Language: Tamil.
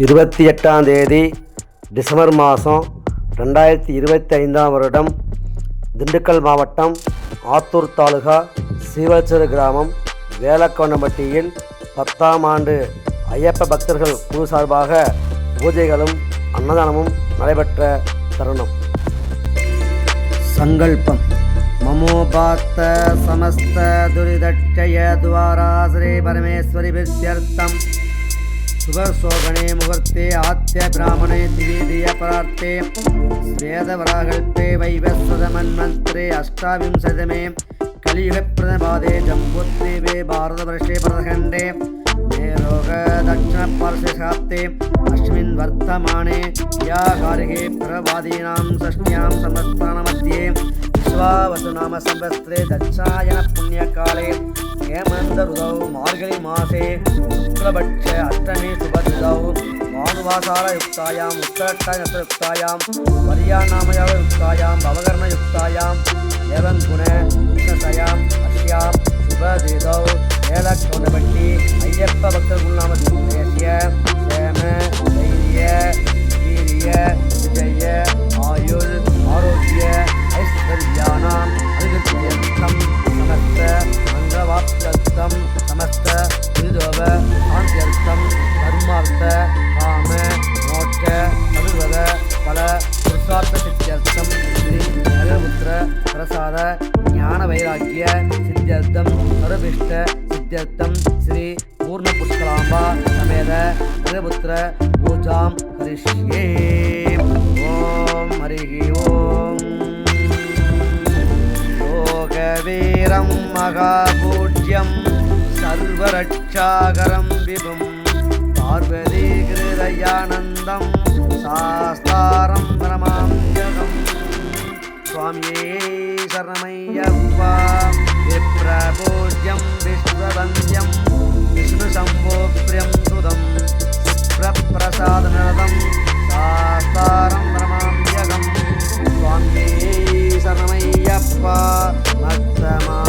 இருபத்தி எட்டாம் தேதி டிசம்பர் மாதம் ரெண்டாயிரத்தி இருபத்தி ஐந்தாம் வருடம் திண்டுக்கல் மாவட்டம் ஆத்தூர் தாலுகா சீவச்சேரி கிராமம் வேலக்கோணம்பட்டியில் பத்தாம் ஆண்டு ஐயப்ப பக்தர்கள் குழு சார்பாக பூஜைகளும் அன்னதானமும் நடைபெற்ற தருணம். சங்கல்பம். மமோபாத்த சமஸ்த துரிதட்சய துவாரா ஸ்ரீ பரமேஸ்வரி வித்யர்த்தம் சுபசோகணே முகூர்த்தே ஆத்திய பிராமணே திவேதிய பரார்த்தே. ஸ்வேதவராகல்பே வைவஸ்வதமன்மந்திரே அஷ்டாவிம்சதமே. கலியுகப்பிரதபாதே ஜம்புத்தீவே பாரதவர்ஷே பிரதகண்டே. மேலோக தட்சிண பார்சேஷாப்தே அஸ்மின் வர்த்தமானே யா காரிகே பிரவாதீனாம் சஷ்டியாம் சமஸ்தான மத்தியே விஸ்வாவசு நாம சம்பஸ்திரே தட்சாயன புண்ணியகாலே. ஹேமந்த ருதவு மார்கழி மாசே சுக்லபட்ச அஷ்டமி சுபருதவு மானுவாசார யுக்தாயாம் உத்தரட்டாய் நஷ்டயுக்தாயாம் பரியாநாமயாக யுக்தாயாம் பவகரண யுக்தாயாம் ஏவன் குண தர்மார்த்த காம மோட்ச சதுர்வத பல புருஷார்த்த ஸ்ரீ நரபுத்திர பிரசாத ஞான வைராக்கிய சித்தியர்த்தம் சரபிஷ்ட சித்தியர்த்தம் ஸ்ரீ பூர்ண புஷ்கலாம்பா சமேத நரபுத்திர பூஜாம் ஹரிஷ்யே ஓம் ஹரிஹி ஓம். யோகவீரம் மகாபூஜ்யம் சர்வரட்சாகரம் விபும். நித்யானந்தம் சாஸ்தாரம் பரமாம்யகம். சுவாமியே சரணமையப்பா. விப்ரபோஜ்யம் விஸ்வவந்தியம் விஷ்ணு சம்போக்திரியம் சுதம். சுப்ரப்பிரசாதநதம் சாஸ்தாரம் பரமாம்யகம். சுவாமியே சரணமையப்பா. மத்தமா